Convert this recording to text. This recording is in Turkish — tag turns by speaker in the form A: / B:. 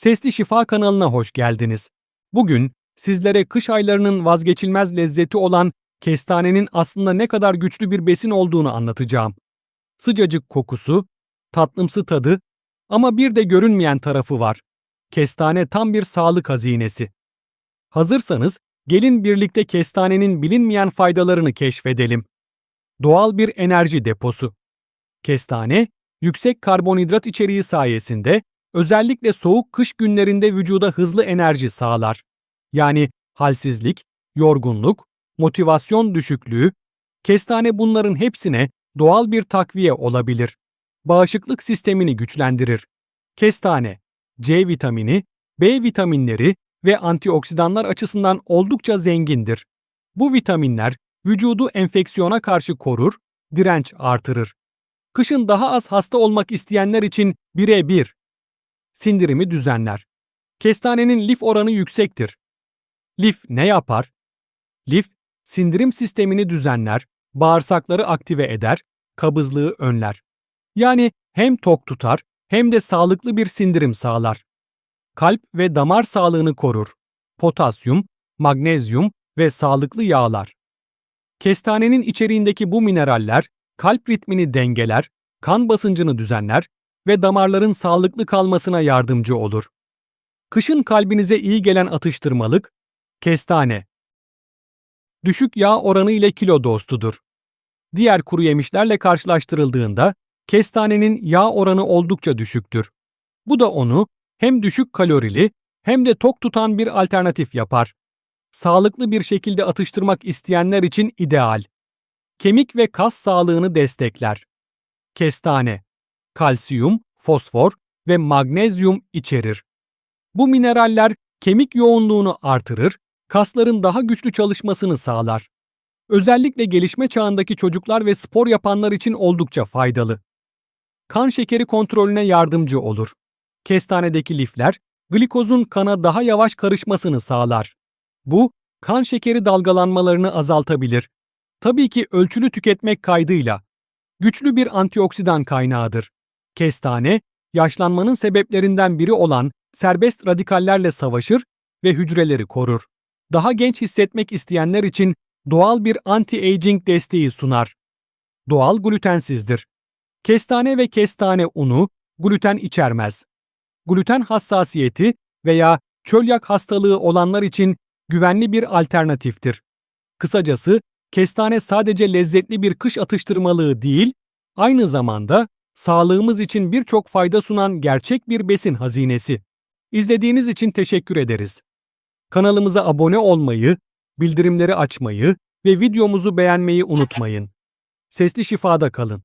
A: Sesli Şifa kanalına hoş geldiniz. Bugün sizlere kış aylarının vazgeçilmez lezzeti olan kestanenin aslında ne kadar güçlü bir besin olduğunu anlatacağım. Sıcacık kokusu, tatlımsı tadı ama bir de görünmeyen tarafı var. Kestane tam bir sağlık hazinesi. Hazırsanız gelin birlikte kestanenin bilinmeyen faydalarını keşfedelim. Doğal bir enerji deposu. Kestane, yüksek karbonhidrat içeriği sayesinde özellikle soğuk kış günlerinde vücuda hızlı enerji sağlar. Yani halsizlik, yorgunluk, motivasyon düşüklüğü, kestane bunların hepsine doğal bir takviye olabilir. Bağışıklık sistemini güçlendirir. Kestane, C vitamini, B vitaminleri ve antioksidanlar açısından oldukça zengindir. Bu vitaminler vücudu enfeksiyona karşı korur, direnç artırır. Kışın daha az hasta olmak isteyenler için birebir. Sindirimi düzenler. Kestanenin lif oranı yüksektir. Lif ne yapar? Lif, sindirim sistemini düzenler, bağırsakları aktive eder, kabızlığı önler. Yani hem tok tutar hem de sağlıklı bir sindirim sağlar. Kalp ve damar sağlığını korur. Potasyum, magnezyum ve sağlıklı yağlar. Kestanenin içeriğindeki bu mineraller kalp ritmini dengeler, kan basıncını düzenler ve damarların sağlıklı kalmasına yardımcı olur. Kışın kalbinize iyi gelen atıştırmalık, kestane. Düşük yağ oranı ile kilo dostudur. Diğer kuru yemişlerle karşılaştırıldığında kestanenin yağ oranı oldukça düşüktür. Bu da onu hem düşük kalorili hem de tok tutan bir alternatif yapar. Sağlıklı bir şekilde atıştırmak isteyenler için ideal. Kemik ve kas sağlığını destekler. Kestane, kalsiyum, fosfor ve magnezyum içerir. Bu mineraller kemik yoğunluğunu artırır, kasların daha güçlü çalışmasını sağlar. Özellikle gelişme çağındaki çocuklar ve spor yapanlar için oldukça faydalı. Kan şekeri kontrolüne yardımcı olur. Kestanedeki lifler, glikozun kana daha yavaş karışmasını sağlar. Bu, kan şekeri dalgalanmalarını azaltabilir. Tabii ki ölçülü tüketmek kaydıyla. Güçlü bir antioksidan kaynağıdır. Kestane, yaşlanmanın sebeplerinden biri olan serbest radikallerle savaşır ve hücreleri korur. Daha genç hissetmek isteyenler için doğal bir anti-aging desteği sunar. Doğal glutensizdir. Kestane ve kestane unu gluten içermez. Gluten hassasiyeti veya çölyak hastalığı olanlar için güvenli bir alternatiftir. Kısacası kestane sadece lezzetli bir kış atıştırmalığı değil, aynı zamanda sağlığımız için birçok fayda sunan gerçek bir besin hazinesi. İzlediğiniz için teşekkür ederiz. Kanalımıza abone olmayı, bildirimleri açmayı ve videomuzu beğenmeyi unutmayın. Sesli şifada kalın.